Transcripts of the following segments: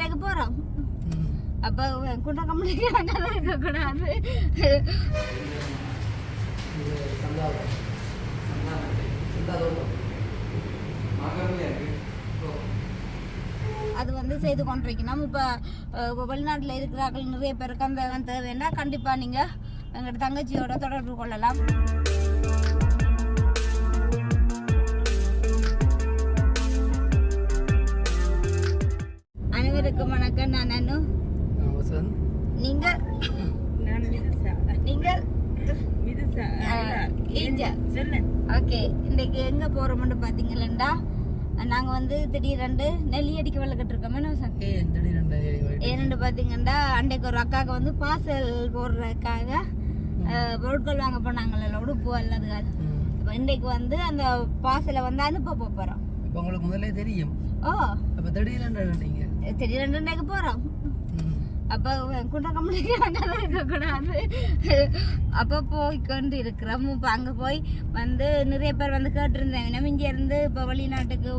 இன்றைக்கு போறோம் ம். அப்ப குண்ட கம்பெனிக்கு இருக்கு. ஓ. அது வந்து செய்து கொண்டிருக்கணும் இப்போ இப்போ வெளிநாட்டில் இருக்கிறார்கள் நிறைய பேருக்கு அந்த தேவைன்னா கண்டிப்பாக நீங்கள் எங்களோட தங்கச்சியோட தொடர்பு கொள்ளலாம் அனைவருக்கும் வணக்கம். நான் அனு. நீங்கள்? நான் மிதுசா. நீங்கள்? ஓகே. இன்னைக்கு எங்கே போகிறோம்னு பார்த்தீங்களா நாங்கள் வந்து திடீரெண்டு நெல்லி அடிக்க விளக்கிட்டு இருக்கோமே. ஏன்னு பார்த்தீங்கன்னா அன்றைக்கு ஒரு அக்காவுக்கு வந்து பார்சல் போடுறதுக்காக பொருட்கள் வாங்க போனாங்கல்ல உடுப்பு. இப்போ இன்றைக்கு வந்து அந்த பார்சலை வந்து அனுப்ப போகிறோம். இப்ப உங்களுக்கு முதல்ல தெரியும். ஓ. அப்ப திடீரெண்டு இன்றைக்கு போகிறோம். அப்போ குண்ட கம்பெனிக்கு அங்கதான் இருக்கக்கூடாது அப்போ போய் கொண்டு இருக்கிறோம் இப்போ அங்கே போய் வந்து நிறைய பேர் வந்து கேட்டிருந்தாங்க நம்ம இங்கே இருந்து இப்போ வெளிநாட்டுக்கு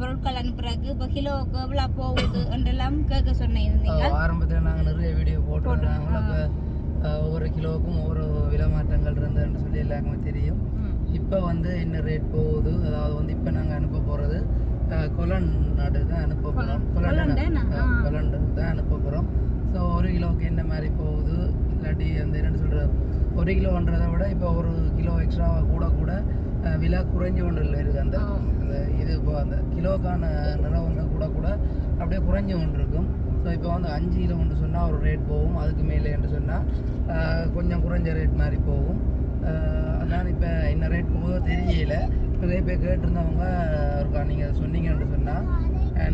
பொருட்கள் அனுப்புறதுக்கு இப்போ கிலோவுக்கு எவ்வளோ போகுது என்றெல்லாம் கேட்க சொன்னீங்க ஆரம்பத்துல நாங்க நிறைய வீடியோ போட்டிருந்தாங்க அப்ப ஒவ்வொரு கிலோவுக்கும் ஒவ்வொரு விலை மாற்றங்கள் இருந்ததுன்னு சொல்லி எல்லாருக்குமே தெரியும். இப்போ வந்து என்ன ரேட் போகுது அதாவது வந்து இப்போ நாங்கள் அனுப்ப போகிறது கொலன் நாடு தான் அனுப்ப போகிறோம். கொலண்டு தான் அனுப்ப போகிறோம் ஸோ ஒரு கிலோவுக்கு என்ன மாதிரி போகுது? இல்லாட்டி அந்த என்ன சொல்கிற ஒரு கிலோன்றதை விட இப்போ ஒரு கிலோ எக்ஸ்ட்ரா கூட கூட விலை குறைஞ்சு கொண்டு இருக்குது அந்த. அந்த இது இப்போ அந்த கிலோக்கான நிறம் வந்து கூட கூட அப்படியே குறைஞ்சு கொண்டு இருக்கும். ஸோ இப்போ வந்து அஞ்சு கிலோ கொண்டு சொன்னால் ஒரு ரேட் போகும். அதுக்கு மேலே என்று சொன்னால் கொஞ்சம் குறைஞ்ச ரேட் மாதிரி போகும். அதான் இப்போ என்ன ரேட் போகுதோ தெரியல. நிறைய பேர் கேட்டிருந்தவங்க இருக்கா நீங்கள் சொன்னீங்கன்னு சொன்னால்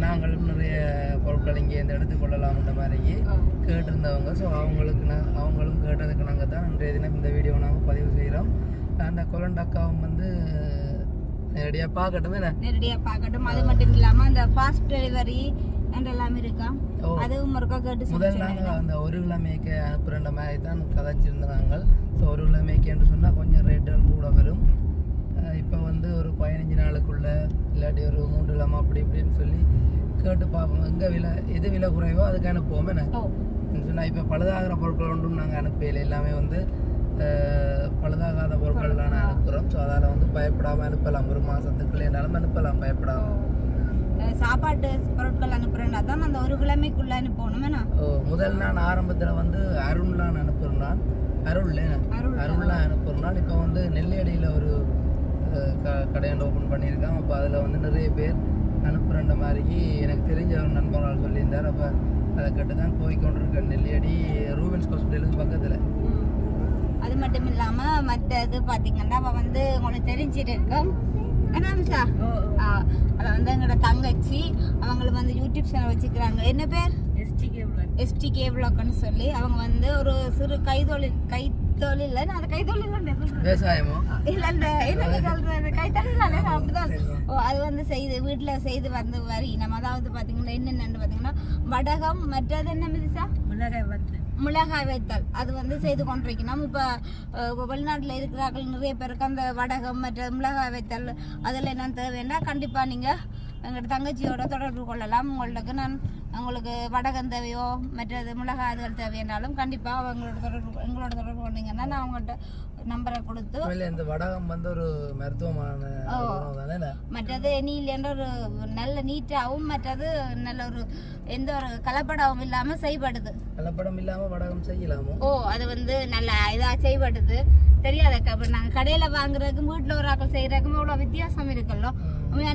நாங்களும் நிறைய பொருட்கள் இங்கே இந்த எடுத்துக்கொள்ளலாம்ன்ற மாதிரி கேட்டிருந்தவங்க. ஸோ அவங்களுக்கு நான் அவங்களும் கேட்டதுக்கு நாங்கள் தான் இன்றைய தினம் இந்த வீடியோ நாங்கள் பதிவு செய்கிறோம் அந்த கொலண்டக்காவும் வந்து நேரடியாக பார்க்கட்டும் என்ன? நேரடியாக பார்க்கட்டும். அது மட்டும் இல்லாமல் அந்த ஃபாஸ்ட் டெலிவரி என்றெல்லாம் இருக்கா? ஓ. அதுவும் ஒருக்கா கேட்டு முதல் நாங்கள் அந்த ஒரு கிழமைக்கு அனுப்புகிற மாதிரி தான் கதைச்சிருந்தாங்க. ஸோ ஒரு கிழமைக்குன்னு சொன்னால் கொஞ்சம் ரேட்டுகள் கூட வரும். இப்போ வந்து ஒரு பதினஞ்சு நாளுக்குள்ள இல்லாட்டி ஒரு மூன்று கிழமை அப்படி இப்படின்னு சொல்லி கேட்டு பார்ப்போம். எங்கே விலை எது விலை குறைவோ அதுக்கு அனுப்புவோம். என்ன? ஓ. சொன்னால் இப்போ பழுதாகிற பொருட்கள் ஒன்றும் நாங்கள் அனுப்பல எல்லாமே வந்து பழுதாகாத பொருட்கள் தான் அனுப்புகிறோம் ஸோ அதால் வந்து பயப்படாமல் அனுப்பலாம். ஒரு மாதத்துக்குள்ள என்னாலும் அனுப்பலாம் பயப்படாமல் சாப்பாட்டு பொருட்கள் அனுப்புறேன்னா தான் அந்த ஒரு கிழமைக்குள்ள அனுப்பணும். முதல் நான் ஆரம்பத்தில் வந்து அருள்லான் அனுப்புறான் அருள் அருள். அருள்லாம் அனுப்புறான் இப்போ வந்து நெல்லியடியில் ஒரு க கடையாண்டு ஓப்பன் பண்ணியிருக்கான். அப்போ அதில் வந்து நிறைய பேர் அனுப்புகிற மாதிரி எனக்கு தெரிஞ்ச ஒரு நண்பர்கள் சொல்லியிருந்தார். அப்போ அதை கேட்டு தான் போய் கொண்டிருக்கேன் நெல்லியடி ரூபன்ஸ் ஹாஸ்பிட்டலுக்கு பக்கத்தில். அது மட்டும் இல்லாம மற்ற இது பாத்தீங்கன்னா அவ வந்து உங்களுக்கு தெரிஞ்சிருக்கும் என்ன அம்சா அவ வந்து எங்களோட தங்கச்சி அவங்களுக்கு வந்து யூடியூப் சேனல் வச்சுக்கிறாங்க. என்ன பேர்? எஸ்டிகே எஸ்டிகே விளாக்னு சொல்லி அவங்க வந்து ஒரு சிறு கைத்தொழில் கைத்தொழில் நான் அந்த கைத்தொழில். விவசாயமோ? இல்ல இந்த என்ன சொல்றது கைத்தொழில் தானே அப்படிதான் ஓ அது வந்து செய்து வீட்டுல செய்து வந்து வரி. நம்ம அதாவது பாத்தீங்கன்னா என்னென்னு பாத்தீங்கன்னா வடகம் மற்றது என்ன மிதிசா? மிளகாய் வந்து மிளகாய் வைத்தல். அது வந்து செய்து கொண்டிருக்கணும் இப்போ வெளிநாட்டில் இருக்கிறார்கள் நிறைய பேருக்கு அந்த வடகம் மற்ற மிளகாய் வைத்தல் அதில் என்ன தேவைன்னா கண்டிப்பாக நீங்கள் எங்களோட தங்கச்சியோட தொடர்பு கொள்ளலாம். உங்களுக்கு நான் உங்களுக்கு வடகம் தேவையோ மற்றது மிளகாய் அதுகள் தேவையானாலும் கண்டிப்பாக அவங்களோட தொடர்பு எங்களோட தொடர்பு கொண்டீங்கன்னா நான் அவங்கள்ட்ட நம்பரை கொடுத்து இந்த வடகம் வந்து ஒரு மருத்துவமான? மற்றது நீலேன்ற ஒரு நல்ல நீட்டாகவும் மற்றது நல்ல ஒரு எந்த ஒரு கலப்படமும் இல்லாமல் செய்யப்படுது கலப்படம் இல்லாமல் வடகம் செய்யலாமோ? ஓ அது வந்து நல்ல இதா செய்யப்படுது தெரியாதக்கா இப்போ நாங்கள் கடையில் வாங்குறதுக்கும் வீட்டில் ஒரு ஆக்கள் செய்கிறதுக்கும் இவ்வளோ வித்தியாசம் இருக்குல்ல.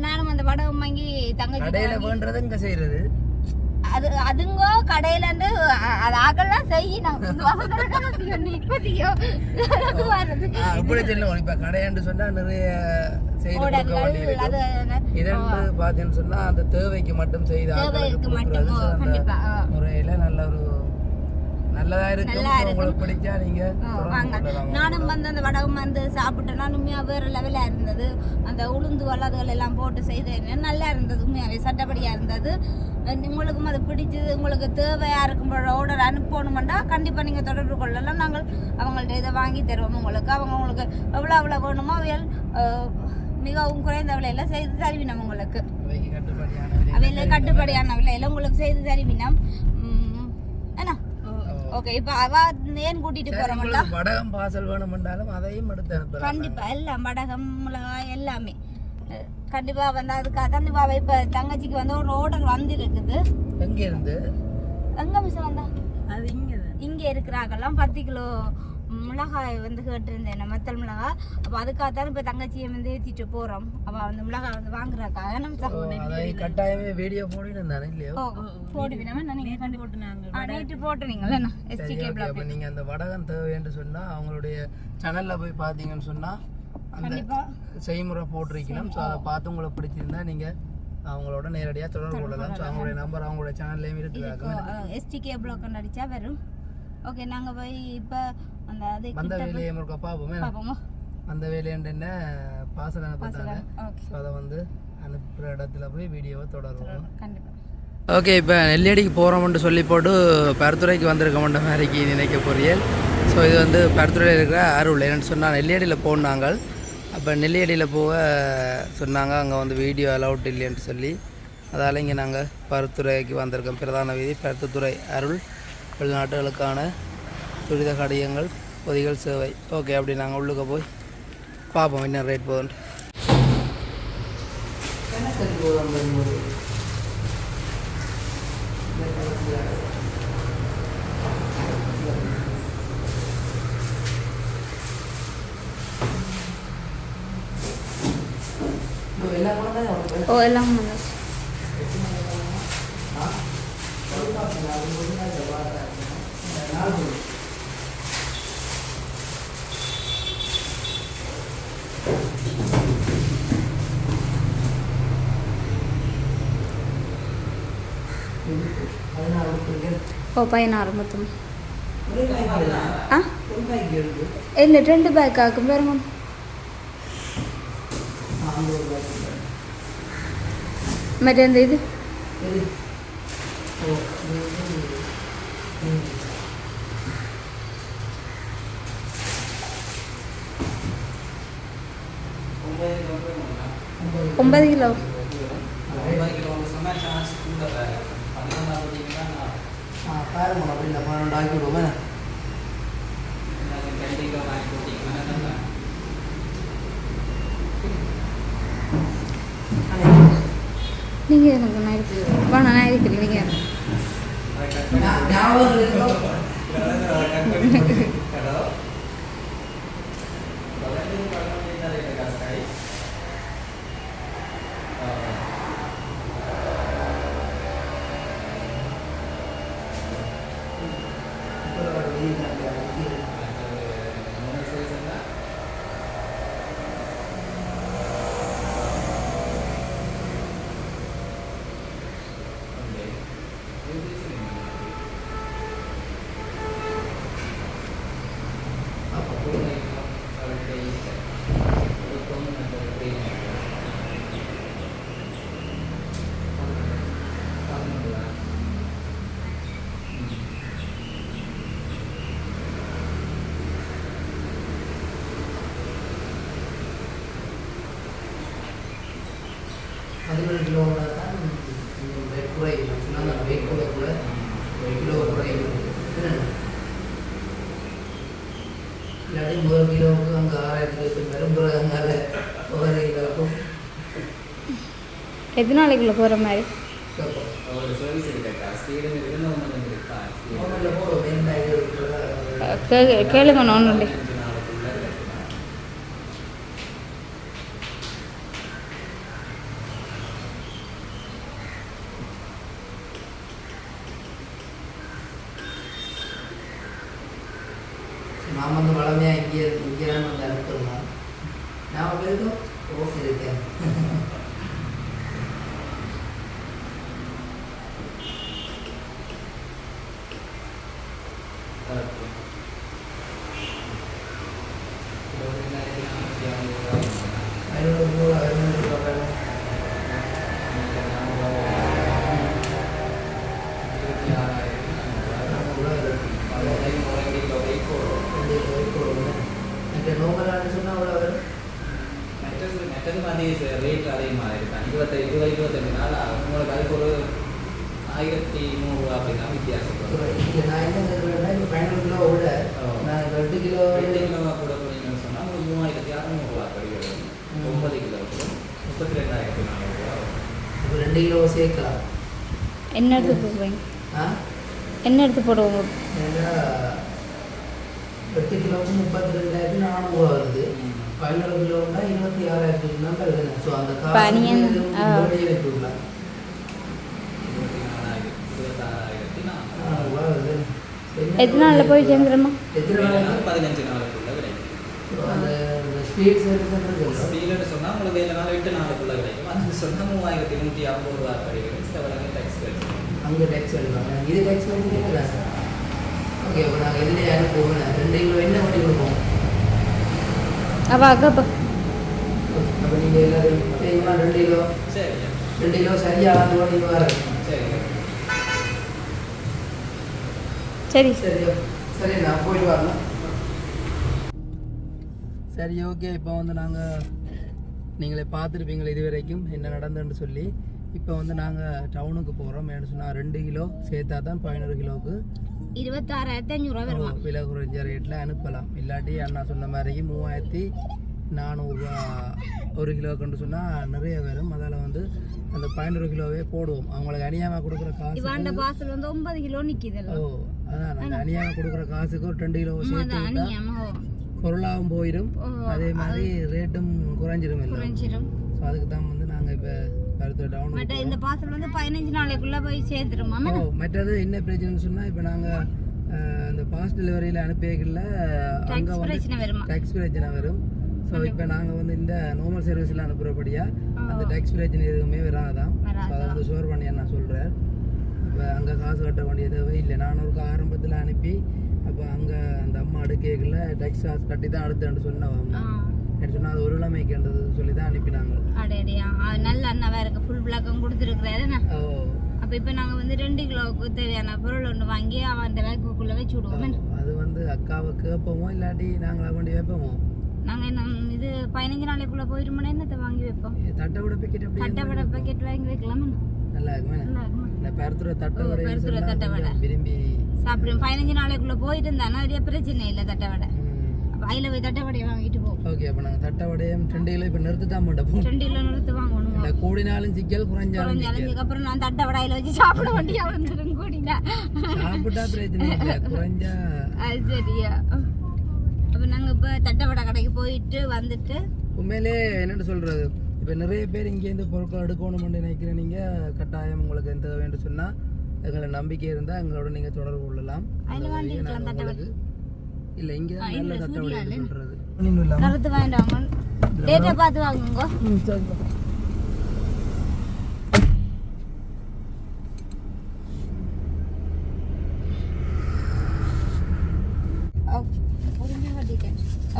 நானும் அந்த வடகம் வாங்கி தங்கச்சி கடையில் வேண்டது இங்கே செய்கிறது அது அதுங்கோ கடையில இருந்து அது ஆக்கெல்லாம் செய்யணும். இப்போதையோ இப்படி சொல்லுவோம். இப்போ கடையாண்டு சொன்னால் நிறைய இரண்டு பார்த்தீங்கன்னு சொன்னா அந்த தேவைக்கு மட்டும் செய்த. முறையில நல்ல ஒரு நல்லதா இருக்கும். உங்களுக்கு பிடிச்சா நீங்க வாங்க. நானும் வந்து அந்த வடகம் வந்து சாப்பிட்டேன்னா உண்மையாக வேறு லெவலாக இருந்தது. அந்த உளுந்து வல்லாதுகள் எல்லாம் போட்டு செய்தேன். நல்லா இருந்தது உண்மையாகவே சட்டப்படியாக இருந்தது. உங்களுக்கும் அது பிடிச்சது உங்களுக்கு தேவையாக இருக்கும் ஆர்டர் அனுப்பணுமெண்டா கண்டிப்பாக நீங்கள் தொடர்பு கொள்ளலாம். நாங்கள் அவங்கள்ட்ட இதை வாங்கி தருவோம். உங்களுக்கு அவங்க உங்களுக்கு எவ்வளோ எவ்வளோ வேணுமோ அஹ், மிகவும் குறைந்த விலையில் செய்து தருவினோம் உங்களுக்கு. அவையில கட்டுப்படியான விலையில உங்களுக்கு செய்து தருவினா என்ன? ஓகே இப்ப அவ ஏன் கூட்டிட்டு போறோம்ல வடகம் பாசல் வேணுமென்றாலும் அதையும் எடுத்து அனுப்புறேன் கண்டிப்பா எல்லாம் வடகம் மிளகாய் எல்லாமே. கண்டிப்பா வந்து அதுக்காக தான் இப்ப அவ இப்ப தங்கச்சிக்கு வந்து ஒரு ஆர்டர் வந்திருக்குது. எங்க இருந்து எங்க மிஸ் வந்தா? அது இங்கதான். இங்க இருக்கிறாங்கெல்லாம் பத்து கிலோ மிளகாய் வந்து கேட்டிருந்தேன் மத்தல் மிளகாய் அப்ப அதுக்காக தான் இப்ப தங்கச்சியை வந்து ஏத்திட்டு போறோம். அவ வந்து மிளகாய் வந்து வாங்குறாக்காக நம்ம கட்டாயமே வீடியோ போடினு தானே இல்லையோ? போடுவினா நீங்க கண்டு போட்டு நாங்க ஆ நைட்டு போட்டுறீங்களா சரி எஸ்டிகே ஓகே அப்ப நீங்க அந்த வடகம் தேவைன்னு சொன்னா அவங்களுடைய சேனல்ல போய் பாத்தீங்கன்னு சொன்னா அந்த செய்முறை போட்டிருக்கணும். ஸோ அதை பார்த்து உங்களுக்கு பிடிச்சிருந்தா நீங்க அவங்களோட நேரடியா தொடர்பு கொள்ளலாம். ஸோ அவங்களுடைய நம்பர் அவங்களுடைய சேனல்லையும் இருக்குது எஸ்டிகே பிளாக் அடிச்சா வரும். ஓகே நாங்க போய் இப்ப அந்த அது வந்த வேலையை முருக்க பார்ப்போமே பாப்போமா? அந்த வேலையண்டு என்ன? பாசல் ஸோ அதை வந்து அனுப்புகிற இடத்துல போய் வீடியோவை தொடருவோம். ஓகே இப்போ நெல்லியடிக்கு போகிறோம்னு சொல்லி போட்டு பருத்துறைக்கு வந்திருக்கோம்ன்ற மாதிரிக்கு நினைக்க போறியல் ஸோ இது வந்து பருத்துறையில் இருக்கிற அருள். என்னென்னு சொன்னால் நெல்லியடியில் போனாங்க அப்போ நெல்லியடியில் போக சொன்னாங்க. அங்கே வந்து வீடியோ அலவுட் இல்லைன்னு சொல்லி. அதால் இங்கே நாங்கள் பருத்துறைக்கு வந்திருக்கோம். பிரதான வீதி பருத்துத்துறை அருள். வெளிநாட்டுகளுக்கான துரித கடியங்கள் பொதிகள் சேவை ஓகே அப்படி நாங்கள் உள்ளுக்க போய் பார்ப்போம் என்ன ரேட் போகுதுன்ட்டு ஓ எல்லாம் வந்துச்சு ஓ பதினாறு மொத்தம் ஆ இல்லை ரெண்டு பேக் ஆக்கும் பாருங்க மற்ற இந்த இது ஒன்பது கிலோ பாருங்க அப்படி இல்லை பன்னெண்டு ஆக்கி விடுவோமே நீங்கள் எனக்கு நான் இருக்கு வேணாம் நான் இருக்கிறேன் நீங்கள் ஞாபகம் இருக்கோ பதினொரு கிலோ தான் வெயிட் குறையும் சொன்னாங்க வெயிட் கூட கூட ஒரு கிலோ குறையும் இல்லாட்டி ஒரு கிலோவுக்கு அங்கே ஆறாயிரத்தி பெரும்புற அங்கால ஒவ்வொரு கிலோவுக்கும் எத்தனை நாளைக்குள்ள போகிற மாதிரி கேட்போம் ஒரு சர்வீஸ் இருக்கா ஸ்பீடு இருக்குன்னு ஒன்று இருக்கா ஒன்றில் போகிறோம் வெண்டாயிரம் இருக்கிறதா கே கேளுங்க ஒன்று அஞ்சு நாளுக்குள்ள இருக்குமா நான் வந்து வளமையாக இங்கே இங்கே தான் வந்து அனுப்பிடலாம் நான் பேருக்கும் ஓகே இருக்கேன் இந்த நோமலான்னு சொன்னால் அவ்வளோ வரும் மற்றது மாதிரி ரேட் அதிகமாக மாதிரி தான் இருபத்தி இருபது இருபத்தஞ்சு நாள் உங்களுக்கு அதுக்கு ஒரு ஆயிரத்தி நூறுரூவா அப்படின்னா வித்தியாசம். இல்லை நான் என்ன சொல்கிறேன்னா இப்போ பதினொரு கிலோ விட நான் ரெண்டு கிலோ ரெண்டு கிலோ கூட போனீங்கன்னு சொன்னால் ஒரு மூவாயிரத்தி அறநூறுவா கிடையாது. ஒன்பது கிலோ கூட. முப்பத்தி ரெண்டாயிரத்தி நானூறுரூவா இப்போ ரெண்டு கிலோ சேர்க்கலாம். என்ன எடுத்து போடுவீங்க? என்ன எடுத்து போடுவோம்? எட்டு கிலோவுக்கு முப்பத்தி ரெண்டாயிரத்தி நானூறுவா வருது. பதினோரு கிலோன்னா இருபத்தி ஆறாயிரத்தி தான் வருது ஸோ அந்த வருது. எத்தனை நாளில் போய் சேர்ந்துருமா? பதினஞ்சு நாளுக்குள்ள கிடைக்கும். அந்த ஸ்பீட் சர்வீஸ் ஸ்டீல்னு சொன்னால் உங்களுக்கு ஏழு நாள் எட்டு நாளுக்குள்ள கிடைக்கும். அது சொன்னால் மூவாயிரத்தி நூற்றி ஐம்பது ரூபா கிடைக்கும் செவலங்க டேக்ஸ் அங்கே டேக்ஸ் எடுப்பாங்க. இது டேக்ஸ் வந்து கேட்குறேன் ஓகே இப்போ நாங்கள் இதுலேயே அனுப்புவோம் ரெண்டு கிலோ என்ன வண்டி கொடுப்போம்? அவள் அக்கா அப்போ நீங்கள் எல்லாரும் செய்யணும் ரெண்டு கிலோ? சரிங்க. ரெண்டு கிலோ சரியாக ஆண்டு நீங்கள் வர. சரி. சரி சரி நான் போயிட்டு வரணும் சரி ஓகே இப்போ வந்து நாங்கள் நீங்களே பார்த்துருப்பீங்களே இது வரைக்கும் என்ன நடந்துன்னு சொல்லி. இப்போ வந்து நாங்கள் டவுனுக்கு போகிறோம் என்ன சொன்னால் ரெண்டு கிலோ சேர்த்தா தான் பதினோரு கிலோவுக்கு இருபத்தாறாயிரத்தி அஞ்சூறுவா வருமா? விலை குறைஞ்ச ரேட்டில் அனுப்பலாம். இல்லாட்டி அண்ணா சொன்ன மாதிரி மூவாயிரத்தி நானூறுரூவா ஒரு கிலோக்குன்னு சொன்னால் நிறைய வரும். அதால் வந்து அந்த பதினோரு கிலோவே போடுவோம். அவங்களுக்கு அநியாயமாக கொடுக்குற காசு பாசல் வந்து ஒன்பது கிலோ நிக்குதுல்ல ஓ அதான். அந்த அநியாயமாக கொடுக்குற காசுக்கு ஒரு ரெண்டு கிலோ சேர்த்து பொருளாகவும் போயிடும் அதே மாதிரி ரேட்டும் குறைஞ்சிரும் இல்லை அதுக்கு தான் வந்து நாங்கள் இப்போ கருத்து டவுன் மற்ற இந்த பாசல் வந்து பதினஞ்சு நாளைக்குள்ள போய் சேர்த்துருமா. ஓ மற்றது என்ன பிரச்சனைன்னு சொன்னால் இப்போ நாங்கள் இந்த பாஸ்ட் டெலிவரியில் அனுப்பியல அங்கே வந்து டேக்ஸ் பிரச்சனை வரும். ஸோ இப்போ நாங்கள் வந்து இந்த நார்மல் சர்வீஸில் அனுப்புகிறபடியா அந்த டேக்ஸ் பிரச்சனை எதுவுமே வராதான் ஸோ அதை வந்து ஷோர் பண்ணி நான் சொல்கிறேன் இப்போ அங்கே காசு கட்ட வேண்டிய தேவை இல்லை. நானூறுக்கு ஆரம்பத்தில் அனுப்பி அப்போ அங்கே அந்த அம்மா அடுக்கைகளில் டேக்ஸ் காசு கட்டி தான் அடுத்துன்னு சொன்னவங்க என்ன சொன்னால் அது ஒரு இளமைக்குன்றது சொல்லி தான் அனுப்பினாங்க அடையடியா நல்ல அண்ணாவா இருக்கு. ஃபுல் விளக்கம் கொடுத்துருக்குறாரு ஓ. அப்ப இப்ப நாங்க வந்து ரெண்டு கிலோவுக்கு தேவையான பொருள் ஒன்று வாங்கி அவன் வேக்குக்குள்ள வச்சு விடுவோம். அது வந்து அக்காவை கேட்போமோ இல்லாட்டி நாங்களா கொண்டு வைப்போமோ? நாங்க என்ன இது பதினஞ்சு நாளைக்குள்ள போயிருமோனா என்னத்தை வாங்கி வைப்போம்? தட்டை விட பிக்கெட் தட்டை அப்படியே வடை பாக்கெட் வாங்கி வைக்கலாமா நல்லா இருக்குமே நல்லா இந்த பருத்துற தட்டை ஓ, வடைன்னு பருத்துற சொன்னா தட்டை வடை. கொஞ்சம் விரும்பி சாப்பிடும் பதினஞ்சு நாளைக்குள்ள போயிட்டு இருந்தானா நிறைய பிரச்சனை இல்லை தட்டை அதில் போய் தட்டை வடையை வாங்கிட்டு போவோம் ஓகே அப்போ நாங்கள் தட்டை வடையும் ரெண்டு கிலோ இப்போ நிறுத்து தான் மாட்டோம் ரெண்டு கிலோ நிறுத்து வாங்கணும் இந்த கூடினாலும் சிக்கல் குறைஞ்சாலும் குறைஞ்சு சிக்கல். அலைஞ்சதுக்கு அப்புறம் நான் தட்டை வடையில வச்சு சாப்பிட வேண்டியா வந்துடும் கூடினா சாப்பிட்டா பிரச்சனை இல்லை குறைஞ்சா அது சரியா. அப்ப நாங்க இப்ப தட்டை வடை கடைக்கு போயிட்டு வந்துட்டு உண்மையிலே என்னென்னு சொல்றது? இப்போ நிறைய பேர் இங்கேருந்து பொருட்கள் எடுக்கணும்னு நினைக்கிறேன். நீங்கள் கட்டாயம் உங்களுக்கு எந்த வேண்டும் சொன்னால் எங்களை நம்பிக்கை இருந்தால் எங்களோட நீங்கள் தொடர்பு கொள்ளலாம். இல்லை இங்கே தான் இல்ல, நல்ல தட்டை சூர்யா வடை இல்ல. கருத்து வாங்கிட்டு டேட்டா பார்த்து வாங்குங்க. ம் சரிப்பா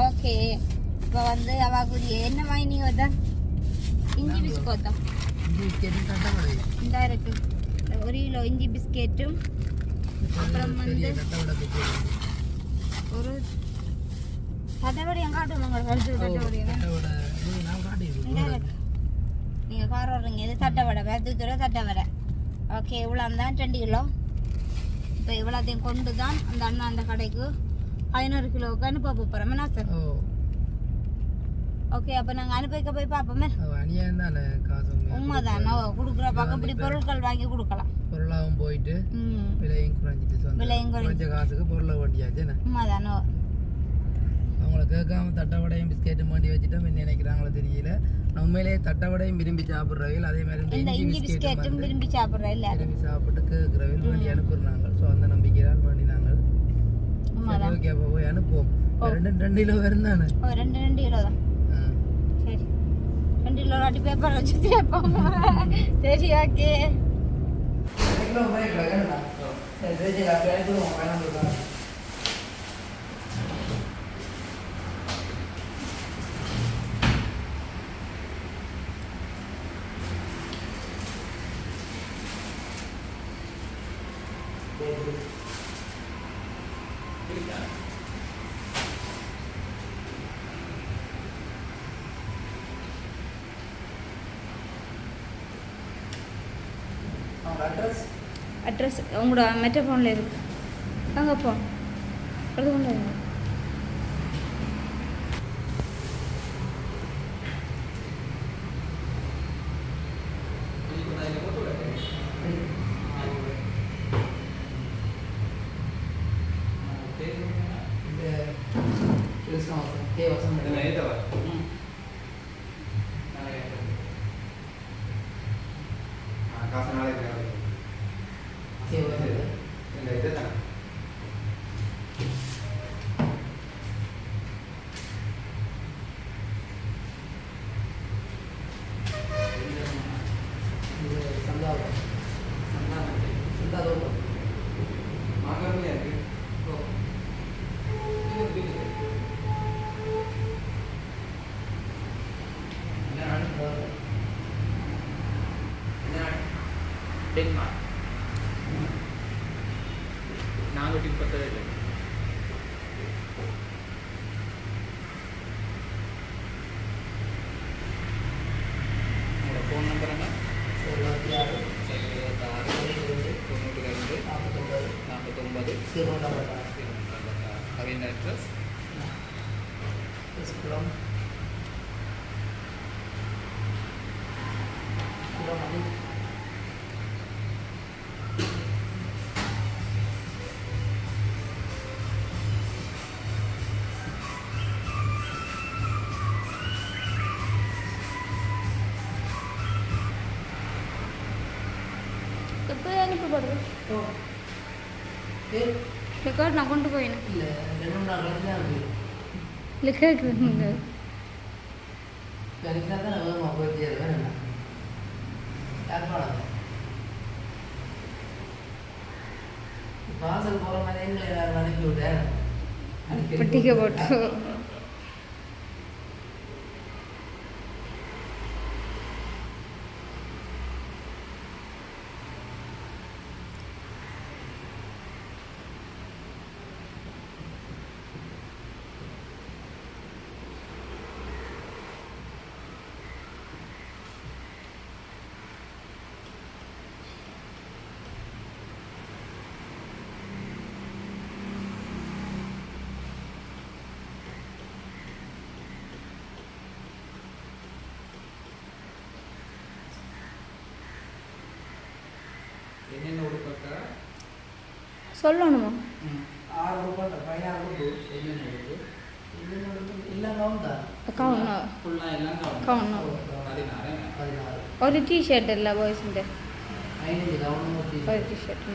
ஓகே இப்போ வந்து அவாக்குரிய என்ன வாங்கினீங்க வந்தா? இஞ்சி பிஸ்கோத்தா இஞ்சி கேட்டு தட்டை வடை இந்த இருக்கு. ஒரு கிலோ இஞ்சி பிஸ்கெட்டும் அப்புறம் வந்து ஒரு தட்டவடையும் காட்டுவாங்க கழுத்து தட்டவடையும் தட்டை வடை இது நான் இந்த காட்டியிருக்கேன் இருக்கு. நீங்க கார் வர்றீங்க இது தட்டை வடை வெத்தூத்துற தட்டை வடை ஓகே இவ்வளோ தான் ரெண்டு கிலோ. இப்போ இவ்வளோத்தையும் கொண்டு தான் அந்த அண்ணா அந்த கடைக்கு பதினோரு கிலோவுக்கு அனுப்ப போகிறோம் என்ன சார்? ஓகே அப்போ நாங்கள் அனுப்பி வைக்க போய் பார்ப்போமே. உண்மைதான். கொடுக்குற பக்கம் இப்படி பொருட்கள் வாங்கி கொடுக்கலாம். பொருளாகவும் போயிட்டு விலையும் குறைஞ்சிட்டு விலையும் குறைஞ்சி- காசுக்கு பொருளை வண்டியாச்சு என்ன அவங்கள கேட்காம தட்டை வடையும் பிஸ்கெட்டும் மாட்டி வச்சுட்டோம் என்ன நினைக்கிறாங்களோ தெரியல நான் உண்மையிலேயே தட்டை வடையும் விரும்பி சாப்பிட்றவர்கள் அதே மாதிரி இஞ்சி பிஸ்கெட்டும் விரும்பி சாப்பிட்றேன் இல்லை விரும்பி சாப்பிட்டு கேட்குறவர்கள் வேண்டி அனுப்புறாங்க ஸோ அந்த நம்பிக்கை தான் சரி உண்மைதான் ஓகே அப்போ போய் அனுப்புவோம் ரெண்டு ரெண்டு கிலோ வரும் தானே ரெண்டு ரெண்டு கிலோ தான் சரி ரெண்டு கிலோ வாட்டி பேப்பர் வச்சு சரி ஓகே கிலோ சரி சரி அப்படியே அனுப்பிடுவோம் வேணாம் அவங்க உங்களோட மெட்ட ஃபோனில் இருக்கு. அங்கே ஃபோன் அது கொண்டு வாங்க. கொஞ்சம் அதில் போட்டு விடுங்க. இந்த கிருஷ்ணவாசன் கே வசந்த் இதெல்லாம் ஏத்தவா? ம். நாளைக்கு ஏத்துறேன். ஆ, காசு நாளைக்கு தேவை. கே வசந்த் இந்த இதுதான். இது சந்தாவரம் சந்தாதோட்டம் மாங்கல்யா இருக்கு. ஓ இது ஒரு வீடு. என்ன நாடு? என்ன நாடு? டென்மார்க். நானூற்றி முப்பத்தேழு உங்களோட ஃபோன் நம்பர் என்ன இருபத்தி ஆறு இருபத்தாறு தொண்ணூற்றி ரெண்டு நாற்பத்தொம்பது நாற்பத்தொம்பது திருவண்ணாமலை கவின் அட்ரஸ் குளம் பேர் ரெக்கார்ட் நான் கொண்டு போயினேன். இல்லை ரெண்டு மூணு நாள் கழிச்சு தான் அனுப்பி இல்லை கேட்குறேங்க எனக்கு தான் வேகமாக போய் சேருவேன் என்ன யாழ்ப்பாணம் அனுப்பி விட்டேன். அனுப்பி பட்டிக்கை போட்டு. என்னென்ன உடுப்பக்கா சொல்லணுமா? ஆறு ரூபாய் பதினாறு ரூபாய் என்னென்ன பதினாறு. ஒரு டிஷர்ட் இல்லை கவுன் ஒரு டிஷர்ட்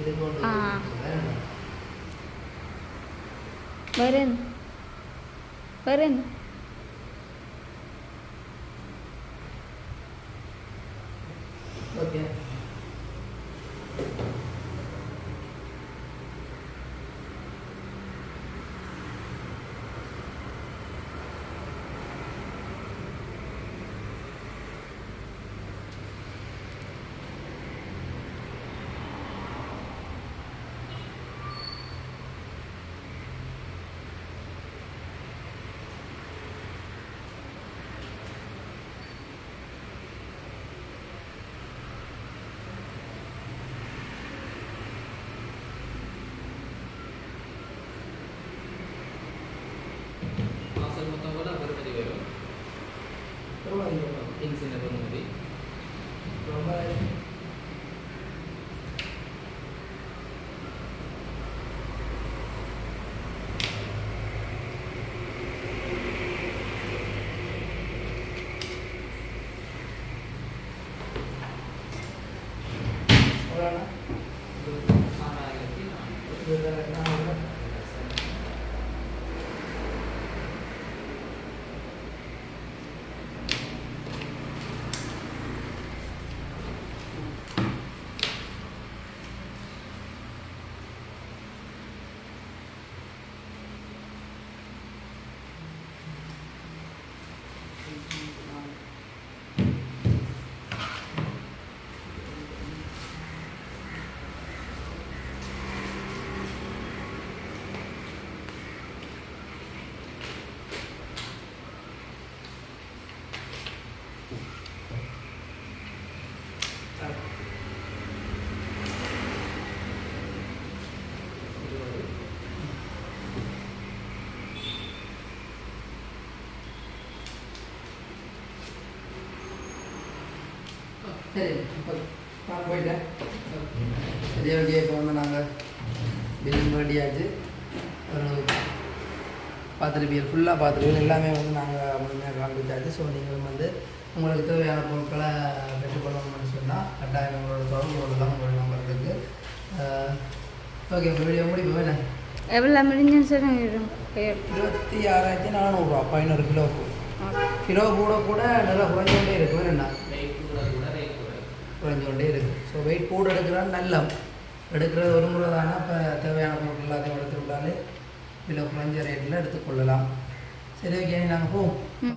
இது கொண்டு സെറ്റിങ്സിനൊക്കെ നോക്കി சரி நான் போயிட்டேன். ஓகே இப்போ வந்து நாங்கள் பில்லிங் ரெடியாச்சு ஒரு பார்த்துருப்பீங்க ஃபுல்லாக பார்த்துருப்பீங்க எல்லாமே வந்து நாங்கள் முழுமையாக காண்பிச்சாச்சு. ஸோ நீங்களும் வந்து உங்களுக்கு தேவையான பொருட்களை பெற்றுக்கொள்ளணும்னு சொன்னால் கட்டாயம் உங்களோட தொடர்பு கொள்ளலாம் உங்களோட நம்பர் இருக்குது ஓகே உங்கள் வீடியோ முடிப்போம். என்ன? எவ்வளோ முடிஞ்சுன்னு சொல்லுங்க இருபத்தி ஆறாயிரத்தி நானூறுரூவா பதினோரு கிலோவுக்கு கிலோ கூட கூட நல்லா குறைஞ்சோண்டே இருக்கும் என்ன வெயிட் கூட கூட வெயிட் குறைஞ்சு குறைஞ்சோண்டே இருக்குது. ஸோ வெயிட் கூட எடுக்கிறது நல்ல எடுக்கிறது ஒரு முறை தானே இப்போ தேவையான பொருட்கள் எல்லாத்தையும் எடுத்துக்கிட்டாலே இதில் குறைஞ்ச ரேட்டில் எடுத்துக்கொள்ளலாம். சரி ஓகே நாங்கள் போவோம்.